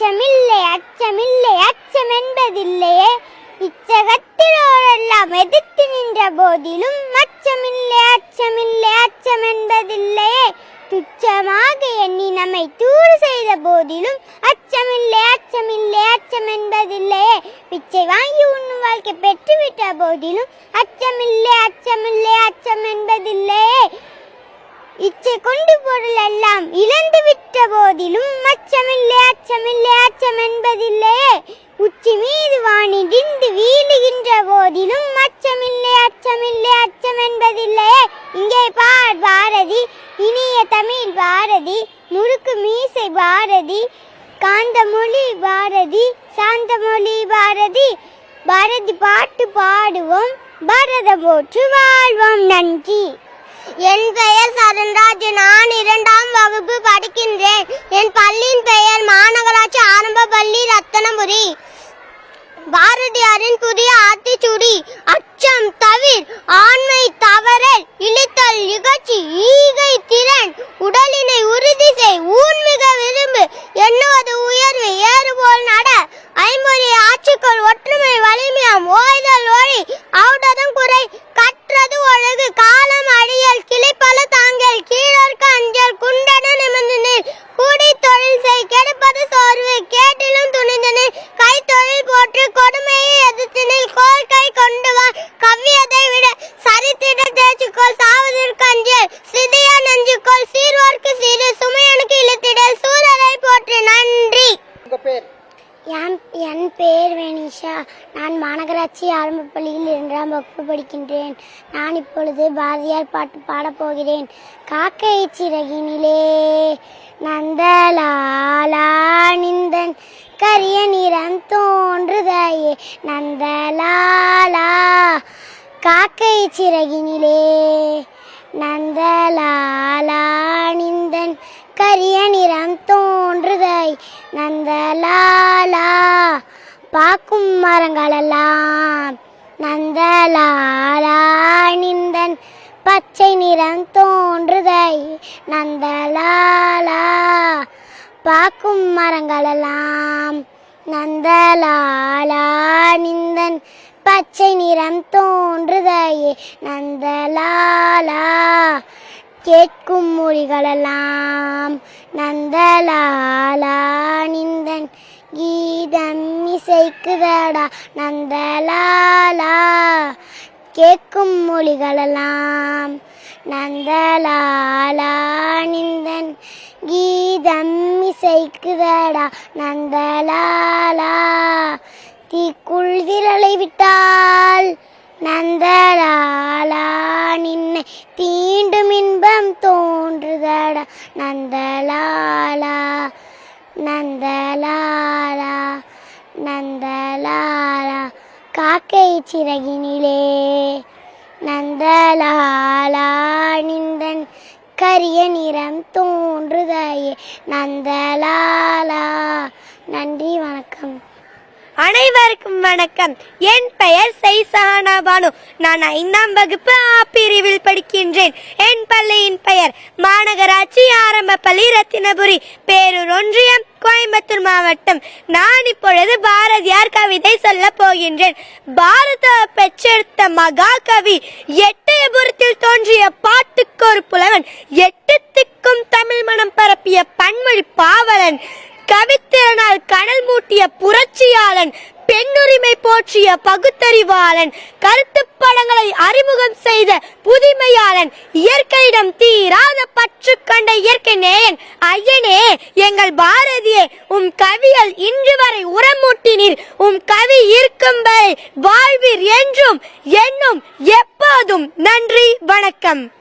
அச்சமில்லை அச்சமில்லை அச்சம் என்பதில்லையே இச்சகத்திலோரெல்லாம் எதிர்த்து நின்ற போதிலும் அச்சமில்லை அச்சமில்லை அச்சம் என்பதில்லையே துச்சமாக எண்ணி நம்மை தூறு செய்த போதிலும் அச்சமில்லை அச்சமில்லை அச்சம் என்பதில்லையே பிச்சை வாங்கி உண்ணும் வாழ்க்கை பெற்றுவிட்ட போதிலும் அச்சமில்லை அச்சமில்லை அச்சம் என்பதில்லையே கொண்டு பொருள் எல்லாம் இழந்து விட்ட போதிலும் அச்சமில்லை அச்சமில்லை அச்சம் என்பதில்லையே உச்சி மீது வானிடிந்து வீழுகின்ற போதிலும் அச்சமில்லை அச்சமில்லை அச்சம் என்பதில்லையே இங்கே பார் பாரதி இனிய தமிழ் பாரதி முறுக்கு மீசை பாரதி காந்தமொழி பாரதி சாந்தமொழி பாரதி. பாரதி பாட்டு பாடுவோம் பாரத போற்று வாழ்வோம். நன்றி. என் பெயர் சரண்ராஜ். நான் இரண்டாம் வகுப்பு படிக்கின்றேன். என் பள்ளியின் பெயர் மாநகராட்சி ஆரம்ப பள்ளி ரத்தனபுரி. பாரதியாரின் புதிய ஆத்திச்சுடி. அச்சம் தவிர் ஆண்மை தவறல் இழுத்தல் இகழ்ச்சி ஈகை திறன் உடலினை உறுதி செய் ஊன்மிக என் பெயர் வெனிஷா நான் மாநகராட்சி ஆரம்ப பள்ளியில் இரண்டாம் வகுப்பு படிக்கின்றேன். நான் இப்பொழுது பாரதியார் பாட்டு பாடப் போகிறேன். காக்கை சிறகினிலே நந்தலாலானிந்தன் கரிய நிறம் தோன்றுதையே நந்தலாலா. காக்கை சிறகினிலே நந்தலாலானிந்தன் கரிய நிறம் தோன்றுதை நந்தலாலா. பாக்கும் மரங்களெல்லாம் நந்தலாலா நிந்தன் பச்சை நிறம் தோன்றுதை நந்தலாலா. பாக்கும் மரங்களெல்லாம் நந்தலாலா நிந்தன் பச்சை நிறம் தோன்றுதையே நந்தலாலா. கேட்கும் மொழிகளெல்லாம் நந்தலா இசைக்குதடா நந்தலாலா. கேட்கும் மொழிகளெல்லாம் நந்தலாலா. நிந்தன் கீதம் இசைக்குதடா நந்தலாலா. தீக்குள் விரலை விட்டால் நந்தலாலா. நின்னை தீண்டும் இன்பம் தோன்றுதடா நந்தலாலா. நந்தலா நந்தலாலா காக்கை சிறகினிலே. நந்தலாலா நிந்தன் கரிய நிறம் தோன்றுதையே நந்தலாலா நன்றி வணக்கம். அனைவருக்கும் வணக்கம். என் பெயர் சைசஹானா பானு. நான் ஐந்தாம் வகுப்பு ஆ பிரிவில் படிக்கின்றேன். என் பள்ளியின் பெயர் மாநகராட்சி ஆரம்ப பள்ளி ரத்தினபுரி. பேரூர் ஒன்றியம் கோயம்புத்தூர் மாவட்டம். நான் இப்பொழுது பாரதியார் கவிதை சொல்ல போகின்றேன். பாரத பெற்றெடுத்த மகா கவி எட்டயபுரத்தில் தோன்றிய பாட்டுக்கு ஒரு புலவன் எட்டு திக்கும் தமிழ் மனம் பரப்பிய பன்மொழி பாவலன். கவித்திறனால் கடல் மூட்டிய புரட்சியாளன் பெண்ணுரிமை போற்றிய பகுத்தறிவாளன் கருத்துப் படங்களை அறிமுகம் செய்த புதுமையாளன் இயற்கையிடம் தீராத பற்று கண்ட இயற்கை நேயன். ஐயனே எங்கள் பாரதியே உம் கவியல் இன்று வரை உரமூட்டினீர் உம் கவி இருக்கும் வரை வாழ்வீர் என்றும் என்னும் எப்போதும் நன்றி வணக்கம்.